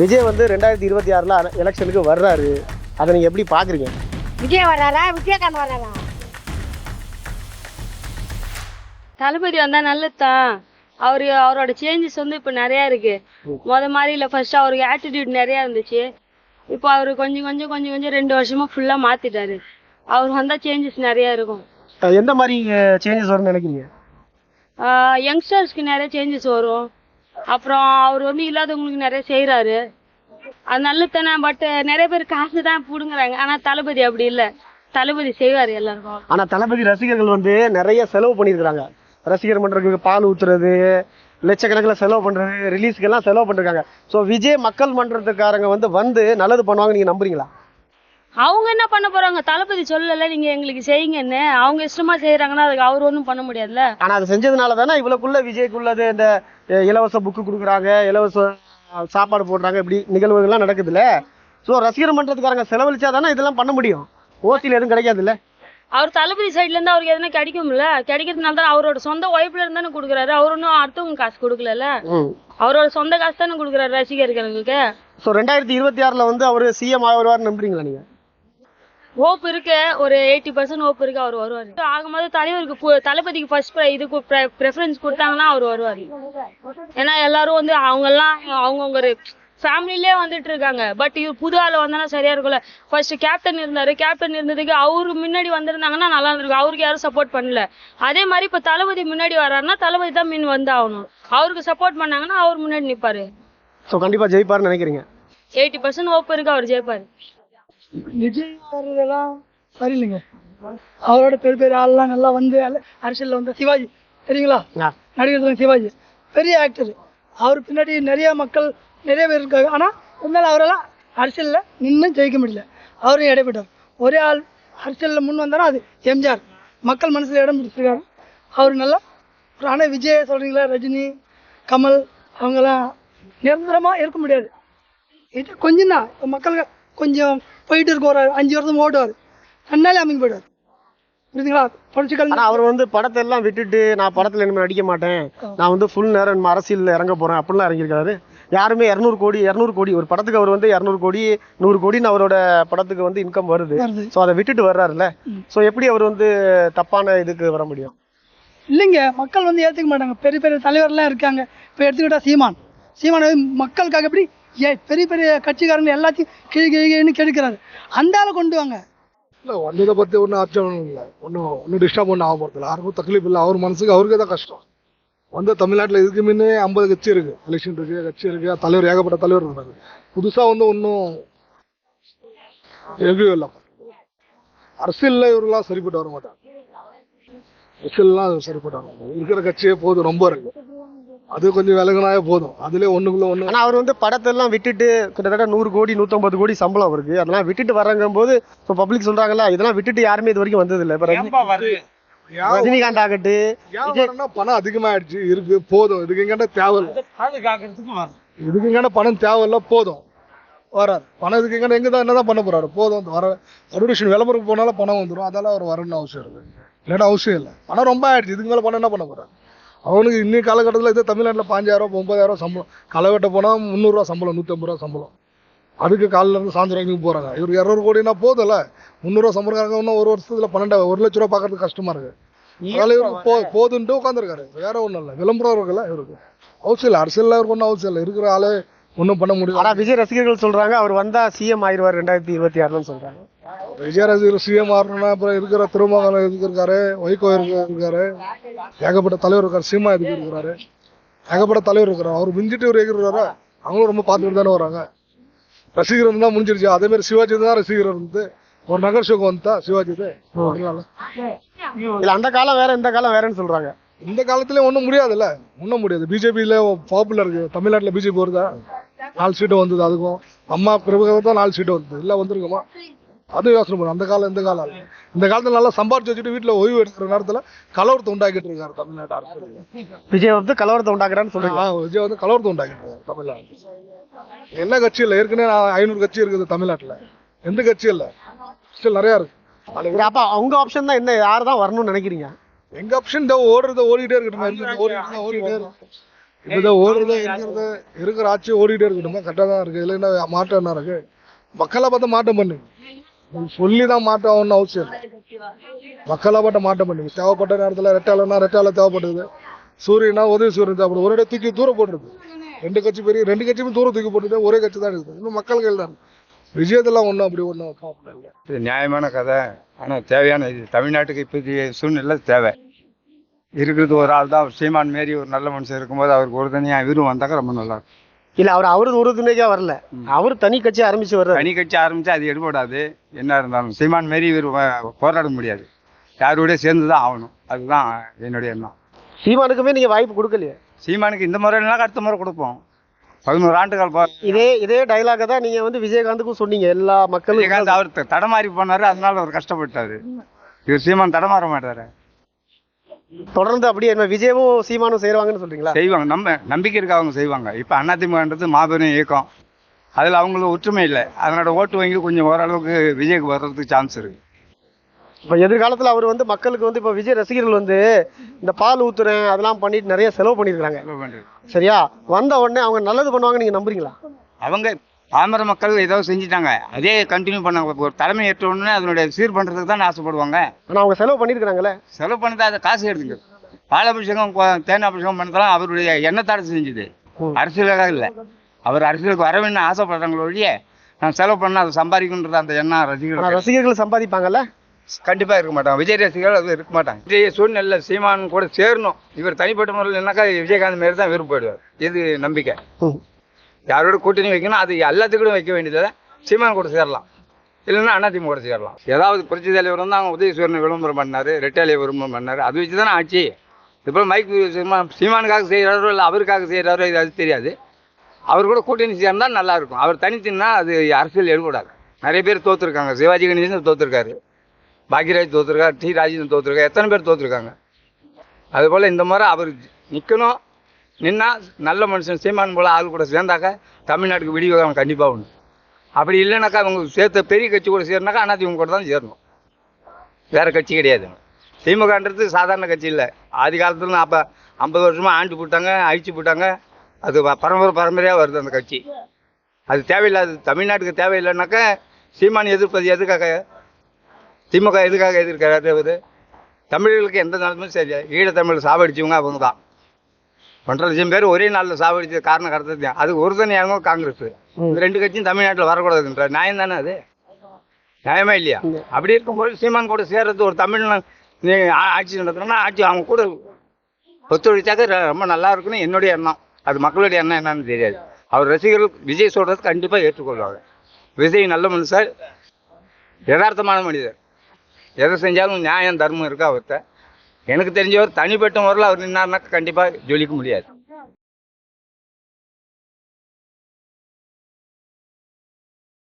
விஜய் வந்து ரெண்டாயிரத்தி இருபத்தி ஆறில் எலெக்ஷனுக்கு வர்றாரு. அதை நீங்கள் எப்படி பார்க்குறீங்க விஜய் வர்றாரா? விஜயகாந்த் வர்றாரா? தளபதி வந்தா நல்லதுதான் அவரு அவரோட சேஞ்சஸ் வந்து இப்ப நிறைய இருக்கு. முத மாதிரி இல்ல ஃபர்ஸ்ட் அவருக்கு ஆட்டிடியூட் நிறைய இருந்துச்சு. இப்போ அவரு கொஞ்சம் கொஞ்சம் கொஞ்சம் கொஞ்சம் ரெண்டு வருஷமா ஃபுல்லா மாத்திட்டாரு. அவர் வந்தா சேஞ்சஸ் நிறைய இருக்கும். எந்த மாதிரி சேஞ்சஸ் வரும்னு நினைக்கிறீங்க? யங்ஸ்டர்ஸ்க்கு நிறைய சேஞ்சஸ் வரும். அப்புறம் அவர் வந்து இல்லாதவங்களுக்கு நிறைய செய்யறாரு அது நல்லது பட் நிறைய பேர் காசு தான் புடுங்குறாங்க. ஆனா தளபதி அப்படி இல்ல. தளபதி செய்வாரு எல்லாருக்கும். ஆனா தளபதி ரசிகர்கள் வந்து நிறைய செலவு பண்ணியிருக்காங்க ரசிகர் மன்றத்துக்கு பால் ஊத்துறது லட்சக்கணக்கில் செலவு பண்றது ரிலீஸ்க்கெல்லாம் செலவு பண்ணிருக்காங்க. ஸோ விஜய் மக்கள் மன்றத்துக்காரங்க வந்து வந்து நல்லது பண்ணுவாங்க நீங்க நம்புறீங்களா? அவங்க என்ன பண்ண போறாங்க? தளபதி சொல்லல நீங்க எங்களுக்கு செய்யுங்கன்னு. அவங்க இஷ்டமா செய்யறாங்கன்னா அதுக்கு அவர் ஒண்ணும் பண்ண முடியாதுல்ல? ஆனால் அது செஞ்சதுனால தானே இவ்வளோக்குள்ள விஜய்க்குள்ளது இந்த இலவச புக்கு கொடுக்குறாங்க இலவச சாப்பாடு போடுறாங்க இப்படி நிகழ்வுகள்லாம் நடக்குதுல்ல? ஸோ ரசிகர் மன்றத்துக்காரங்க செலவழிச்சா தானே இதெல்லாம் பண்ண முடியும்? ஓசியில் எதுவும் கிடைக்காதுல்ல? அவர் தளபதி சைடுல இருந்து அவருக்கு எதுனா கிடைக்கும்ல? கிடைக்கிறதுனால தான் அவரோட சொந்த ஒய்ஃப்ல இருந்து தானே கொடுக்குறாரு. அவர் ஒன்றும் அடுத்தவங்க காசு கொடுக்கல அவரோட சொந்த காசு தானே கொடுக்குறாரு ரசிகர்களுக்கு? ஸோ ரெண்டாயிரத்தி இருபத்தி ஆறில் வந்து அவர் சிஎம் ஆகுவார்னு நம்புறீங்களா நீங்கள் ஹோப் இருக்கு. ஒரு எயிட்டி பர்சன்ட் ஹோப் இருக்கு அவர் வருவாரு. ஆகும்போது தலைவருக்கு தளபதிக்கு ஃபர்ஸ்ட் இதுக்கு ப்ரெஃபரன்ஸ் கொடுத்தாங்கன்னா அவர் வருவாரு. ஏன்னா எல்லாரும் வந்து அவங்க எல்லாம் அவங்கவுங்க ஒரு ஃபேமிலிலே வந்துட்டு இருக்காங்க. பட் இவர் புது ஆள் வந்தானா சரியா இருக்கும்ல. ஃபர்ஸ்ட் கேப்டன் இருந்தாரு. கேப்டன் இருந்ததுக்கு அவரு முன்னாடி வந்திருந்தாங்கன்னா நல்லா இருந்திருக்கும். அவருக்கு யாரும் சப்போர்ட் பண்ணல. அதே மாதிரி இப்ப தளபதி முன்னாடி வர்றாருன்னா தளபதி தான் மீன் வந்து ஆகணும். அவருக்கு சப்போர்ட் பண்ணாங்கன்னா அவர் முன்னாடி நிப்பாரு. ஸோ கண்டிப்பாக ஜெயிப்பார்னு நினைக்கிறீங்க? எயிட்டி பர்சன்ட் ஹோப் இருக்கு அவர் ஜெயிப்பாரு. விஜய் வர்றதெல்லாம் சரியில்லைங்க. அவரோட பெரிய பெரிய ஆள்லாம் நல்லா வந்து அரசியல்ல வந்து சிவாஜி. தெரியுங்களா. நடிகர் சிவாஜி. பெரிய ஆக்டர் அவர் பின்னாடி நிறைய மக்கள் நிறைய பேர் இருக்காங்க. ஆனால் இருந்தாலும் அவரெல்லாம் அரசியலில் நின்று ஜெயிக்க முடியல. அவரும் இடைப்பட்டார் ஒரே ஆள் அரசியலில் முன் வந்தாரா? அது எம்ஜிஆர். மக்கள் மனசில் இடம் பிடிச்சிருக்காரு. அவர் நல்லா ஆனால் விஜய் சொல்கிறீங்களா ரஜினி கமல் அவங்கெல்லாம் நிரந்தரமாக இருக்க முடியாது. இது கொஞ்சம் தான் இப்போ மக்களுக்கு கொஞ்சம் போயிட்டு இருக்க ஒரு அஞ்சு வருஷம் ஓடுவார். தன்னாலே அமைங்க போயிடுவார். புரியுதுங்களா? பொலிட்டிக்கல் ஆனா அவர் வந்து படத்தை எல்லாம் விட்டுட்டு நான் படத்துல இனிமே நடிக்க மாட்டேன். நான் வந்து ஃபுல் நேரம் நம்ம அரசியல்ல இறங்க போறேன். அப்படிலாம் இறங்கியிருக்காரு. யாருமே இரநூறு கோடி இரநூறு கோடி ஒரு படத்துக்கு அவர் வந்து இரநூறு கோடி நூறு கோடின்னு அவரோட படத்துக்கு வந்து இன்கம் வருது. ஸோ அதை விட்டுட்டு வர்றாருல்ல. ஸோ எப்படி அவர் வந்து தப்பான இதுக்கு வர முடியும்? இல்லைங்க மக்கள் வந்து ஏற்றுக்க மாட்டாங்க. பெரிய பெரிய தலைவர்லாம் இருக்காங்க. இப்போ எடுத்துக்கிட்டா சீமான். சீமான் மக்களுக்காக எப்படி ஏ பெரிய பெரிய கட்சிக்காரங்க எல்லாத்தையும் கிழி கிழி கிழின்னு கெடுக்கிறாரு. அந்த ஆளை கொண்டு வாங்க. இல்லை வந்ததை பற்றி ஒன்றும் ஆட்சேபம் இல்லை. ஒன்றும் ஒன்றும் டிஸ்டர்ப் ஒன்றும் ஆக போகிறது யாருக்கும் தக்லீஃப் இல்லை. அவர் மனசுக்கு அவருக்கே தான் கஷ்டம். வந்து தமிழ்நாட்டில் இதுக்கு முன்னே ஐம்பது கட்சி இருக்குது எலெக்ஷன் இருக்குது கட்சி இருக்குது தலைவர் ஏகப்பட்ட தலைவர் இருக்காரு. புதுசாக வந்து ஒன்றும் எதுவும் இல்லை. அரசியலில் இவரெல்லாம் சரிப்பட்டு வர மாட்டாங்க. அரசியல்லாம் சரிப்பட்டு வர மாட்டாங்க. இருக்கிற கட்சியே போதும். ரொம்ப இருக்குது அது கொஞ்சம் விலகினாவே போதும். அதுலேயே ஒன்றுக்குள்ள ஒன்று ஆனா அவர் வந்து படத்தை எல்லாம் விட்டுட்டு கிட்டத்தட்ட நூறு கோடி நூத்தம்பது கோடி சம்பளம் அவருக்கு. அதெல்லாம் விட்டுட்டு வர்றங்கும் போது இப்போ பப்ளிக் சொல்றாங்கல்ல இதெல்லாம் விட்டுட்டு யாருமே இது வரைக்கும் வந்தது இல்லை இப்போ ரஜினி- ரஜினிகாந்த் ஆகட்டு பணம் அதிகமாயிடுச்சு. இருக்கு போதும். இதுக்கு எங்கிட்ட தேவையில்ல இதுக்கு எங்கிட்ட பணம் தேவையில்ல போதும். வராது. பணம் இதுக்கு எங்கிட்ட எங்க தான் என்னதான் பண்ண போறாரு? போதும். வர அட்வர்டைஸ்மெண்ட் விளம்பரம் போனாலும் பணம் வந்துடும் அதெல்லாம் அவர் வரணும்னு அவசியம் இருக்கு இல்லாட்டா அவசியம் இல்லை. பணம் ரொம்ப ஆயிடுச்சு. இதுக்கு மேல பணம் என்ன பண்ண போறாரு? அவனுக்கு இன்னி காலகட்டத்தில் இதே தமிழ்நாட்டில் பாஞ்சாயிரம் ஒன்பதாயிரம் சம்பளம். களை வெட்ட போனால் முந்நூறுரூவா சம்பளம் நூற்றம்பது ரூபா சம்பளம். அதுக்கு காலில இருந்து சாயந்தரம் வரைக்கும் போறாங்க. இவருக்கு இரநூறு கோடினா முந்நூறுவா சம்பளம் இன்னும் ஒரு வருஷத்துல பன்னெண்டு ஒரு லட்ச ரூபா பார்க்கறதுக்கு கஷ்டமா இருக்கு. அதனால இவருக்கு போ போதுன்ட்டு உட்காந்துருக்காரு வேற ஒண்ணும் இல்லை. விளம்பரம் இருக்குல்ல இவருக்கு. அவசியம் இல்லை. அரசியல்ல இவருக்கு ஒன்றும் அவசியம் இல்லை. இருக்கிற ஆளே ஒன்றும் பண்ண முடியும் ஆனா விஜய் ரசிகர்கள் சொல்றாங்க அவர் வந்தா சிஎம் ஆயிடுவார் ரெண்டாயிரத்தி இருபத்தி ஆறுன்னு சொல்றாங்க விஜயராஜர் சிஎம் ஆறணும்னா அப்புறம் இருக்கிற திருமகன் எதுக்கு இருக்காரு வைகோ இருக்கு இருக்காரு ஏகப்பட்ட தலைவர் இருக்காரு சீமா எதுக்கு இருக்கிறாரு ஏகப்பட்ட தலைவர் இருக்கிறாரு அவர் மிஞ்சிட்டு இவர் எகிறாரா அவங்களும் ரொம்ப பார்த்துட்டு தானே வராங்க. ரசிகர் இருந்தா முடிஞ்சிருச்சு. அதே மாதிரி சிவாஜி தான் ரசிகர் இருந்து. ஒரு நகர் ஷோக்கு வந்துட்டா சிவாஜி இல்ல அந்த காலம் வேற இந்த காலம் வேறன்னு சொல்றாங்க. இந்த காலத்துல ஒன்றும் முடியாதுல்ல. ஒன்றும் முடியாது. பிஜேபியில் பாப்புலர் இருக்கு. தமிழ்நாட்டில் பிஜேபி வருதா? நாலு சீட்டு வந்தது அதுக்கும். அம்மா பிரபுகாக தான் நாலு சீட்டு வந்தது. இல்லை வந்திருக்குமா? அது யோசனை பண்ணும் அந்த காலம் இந்த காலம். இந்த காலத்துல நல்லா சம்பாரிச்சு வச்சுட்டு வீட்டில் ஓய்வு எடுக்கிற நேரத்தில் கலவரத்தை உண்டாக்கிட்டு இருக்காரு தமிழ்நாட்டு அரசு விஜய் வந்து கலவரத்தை உண்டாக்குறான்னு சொல்றீங்க. விஜய் வந்து கலவரத்தை உண்டாக்கிட்டு இருக்காரு தமிழ்நாடு என்ன கட்சி இல்லை? ஏற்கனவே ஐநூறு கட்சி இருக்குது தமிழ்நாட்டில். எந்த கட்சியும் இல்லை? ஸ்டில் நிறையா இருக்கு. அப்ப அவங்க ஆப்ஷன் தான் என்ன? யார் தான் வரணும்னு நினைக்கிறீங்க? எங்க ஆப்ஷன் ஓடுறத ஓடிட்டே இருக்கட்டும். ஓடிட்டு ஓடிட்டே இப்போதான் ஓடுறது இருக்கிறது இருக்கிற ஆட்சி ஓடிட்டே இருக்கட்டுமா. கரெக்டாக தான் இருக்கு. இதில் என்ன மாற்றம் என்ன இருக்கு? மக்களை பார்த்து மாற்றம் பண்ணு. சொல்லி தான் ஆகணும்னு அவசியம் இல்லை. மக்களை பார்த்து மாற்றம் தேவைப்பட்ட நேரத்தில் ரெட்டாலன்னா ரெட்டால தேவைப்படுது. சூரியனா உதவி சூரியன் தேவைப்படுது. ஒரு இடம் தூக்கி தூரம் போட்டுருது ரெண்டு கட்சி பெரிய ரெண்டு கட்சியுமே தூரம் தூக்கி போட்டுட்டு ஒரே கட்சி தான் இருக்குது. இன்னும் மக்கள் கையில் தான் இருக்கு. விஜயத்தெல்லாம் ஒன்றும் அப்படி ஒன்றும் ப்ராப்ளம் இல்லை. இது நியாயமான கதை. ஆனால் தேவையான இது தமிழ்நாட்டுக்கு இப்போதைய சூழ்நிலை தேவை. இருக்கிறது ஒரு ஆள் தான். சீமான் மாரி ஒரு நல்ல மனுஷன் இருக்கும்போது அவருக்கு ஒரு தனியாக விரும்பு வந்தாக்க ரொம்ப நல்லா இருக்கும். இல்ல அவர் அவரு உறுதுணைக்கா வரல. அவர் தனி கட்சி ஆரம்பிச்சு வர்றாரு. தனி கட்சி ஆரம்பிச்சா அது எடுபடாது. என்ன இருந்தாலும் சீமான் மாரி இவர் போராட முடியாது. யாரோடய சேர்ந்து தான் ஆகணும். அதுதான் என்னுடைய எண்ணம். சீமானுக்குமே நீங்க வாய்ப்பு கொடுக்கலையே? சீமானுக்கு இந்த முறை இல்லைனா அடுத்த முறை கொடுப்போம். பதினோரு ஆண்டுகள் இதே இதே டைலாக தான் நீங்க வந்து விஜயகாந்துக்கும் சொன்னீங்க. எல்லா மக்களும் விஜயகாந்த் அவர் தடமாறி போனாரு அதனால அவர் கஷ்டப்பட்டாரு. இவர் சீமான் தடமாற மாட்டாரு. தொடர்ந்து அப்படியே என்ன விஜயமும் சீமானும் சேருவாங்கன்னு சொல்றீங்களா? செய்வாங்க. நம்ம நம்பிக்கை இருக்கு அவங்க செய்வாங்க. இப்போ அதிமுகன்றது மாபெரும் இயக்கம். அதில் அவங்களுக்கு ஒற்றுமை இல்லை. அதனோட ஓட்டு வங்கி கொஞ்சம் ஓரளவுக்கு விஜய்க்கு வர்றதுக்கு சான்ஸ் இருக்கு. இப்ப எதிர்காலத்துல அவர் வந்து மக்களுக்கு வந்து இப்ப விஜய் ரசிகர்கள் வந்து இந்த பால் ஊத்துறேன் அதெல்லாம் பண்ணிட்டு நிறைய செலவு பண்றது? சரியா? வந்த உடனே அவங்க நல்லது பண்ணுவாங்க நீங்க நம்புறீங்களா? அவங்க பாமர மக்கள் ஏதோ செஞ்சுட்டாங்க. அதே கண்டினியூ பண்ணாங்க ஒரு தலைமை ஏற்ற உடனே அதனுடைய சீர் பண்ணுறதுக்கு தான் ஆசைப்படுவாங்க. ஆனா அவங்க செலவு பண்ணிருக்காங்கல்ல செலவு பண்ணது அதை காசு எடுத்துங்க பாலாபிஷேகம் கொ- தேனாபிஷேகம் பண்ணதெல்லாம் அவருடைய எண்ணத்தாடு செஞ்சுது. அரசியலாக இல்லை. அவர் அரசியலுக்கு வர வேணும்னு ஆசைப்படுறாங்களோ ஒழிய நான் செலவு பண்ணால் அதை சம்பாதிக்கணுன்றது அந்த எண்ணம் ரசிகர்கள் ரசிகர்கள் சம்பாதிப்பாங்கல்ல? கண்டிப்பா இருக்க மாட்டாங்க. விஜய் ரசிகர்கள் அது இருக்க மாட்டாங்க. விஜய் சூழ்நிலை சீமான் கூட சேரணும். இவர் தனிப்பட்ட முறையில் என்னக்கா விஜயகாந்த் மாரி தான் விருப்பப்படுவார் இது நம்பிக்கை. யாரோட கூட்டணி வைக்கணும் அது எல்லாத்துக்கும் வைக்க வேண்டியதை சீமான் கூட சேரலாம். இல்லைன்னா அதிமுக கூட சேரலாம். ஏதாவது புரட்சி தலைவர் வந்து அவங்க உதயசூரனை விளம்பரம் பண்ணார் ரெட்டாலியை விளம்பரம் பண்ணார். அது வச்சு தானே ஆச்சு இப்போ மைக் சீமான் சீமானுக்காக செய்கிறாரோ இல்லை அவருக்காக செய்கிறாரோ இது அது தெரியாது. அவர் கூட கூட்டணி சேர்ந்தால் நல்லா இருக்கும். அவர் தனித்தின்னா அது அரசியல் எழுக்கூடாது நிறைய பேர் தோற்றுருக்காங்க சிவாஜி கணேசன் தோற்றுருக்காரு பாக்யராஜ் தோற்றுருக்கார் டி. ராஜேந்திரன் தோற்றுருக்கார் எத்தனை பேர் தோற்றுருக்காங்க அதுபோல் இந்த முறை அவர் நிற்கணும் நின்னா நல்ல மனுஷன் சீமான் போல ஆள் கூட சேர்ந்தாக்கா தமிழ்நாட்டுக்கு விடிவகம் கண்டிப்பாக உண்டு. அப்படி இல்லைனாக்கா அவங்க சேர்த்த பெரிய கட்சி கூட சேரனாக்கா அதிமுக கூட தான் சேரணும். வேறு கட்சி கிடையாது. திமுகன்றது சாதாரண கட்சி இல்லை. ஆதி காலத்தில் அப்போ ஐம்பது வருஷமாக ஆண்டு போட்டாங்க அழிச்சு போட்டாங்க. அது பரம்பரை பரம்பரையாக வருது அந்த கட்சி. அது தேவையில்லாது தமிழ்நாட்டுக்கு தேவையில்லைனாக்கா சீமான் எதிர்ப்பது எதுக்காக? திமுக எதுக்காக எதிர்க்கிறாரு? அவர் தமிழர்களுக்கு எந்த நிலமும் சரி ஈழத்தமிழ் சாவடிச்சவங்க அவங்க தான் ஒன்றரை லட்சம் பேர் ஒரே நாளில் சாவடிச்ச காரணம் கடத்தது அது ஒரு தனியாக காங்கிரஸ். இந்த ரெண்டு கட்சியும் தமிழ்நாட்டில் வரக்கூடாதுன்ற நியாயம் தானே அது? நியாயமா இல்லையா? அப்படி இருக்கும்போது சீமான் கூட சேர்றது ஒரு தமிழ் நீ ஆட்சி நடத்துறோம்னா ஆட்சி அவங்க கூட ஒத்துழைச்சாக்க ரொம்ப நல்லா இருக்குன்னு என்னுடைய எண்ணம். அது மக்களுடைய எண்ணம் என்னன்னு தெரியாது. அவர் ரசிகர்கள் விஜய் சொல்றது கண்டிப்பாக ஏற்றுக்கொள்வாங்க. விஜய் நல்ல மனுஷர் யதார்த்தமான மனிதர். எதை செஞ்சாலும் நியாயம் தர்மம் இருக்கு அவர்கிட்ட? எனக்கு தெரிஞ்சவர் தனிப்பட்ட முறையில் அவர் நின்னார்னாக்கா கண்டிப்பாக ஜொலிக்க முடியாது.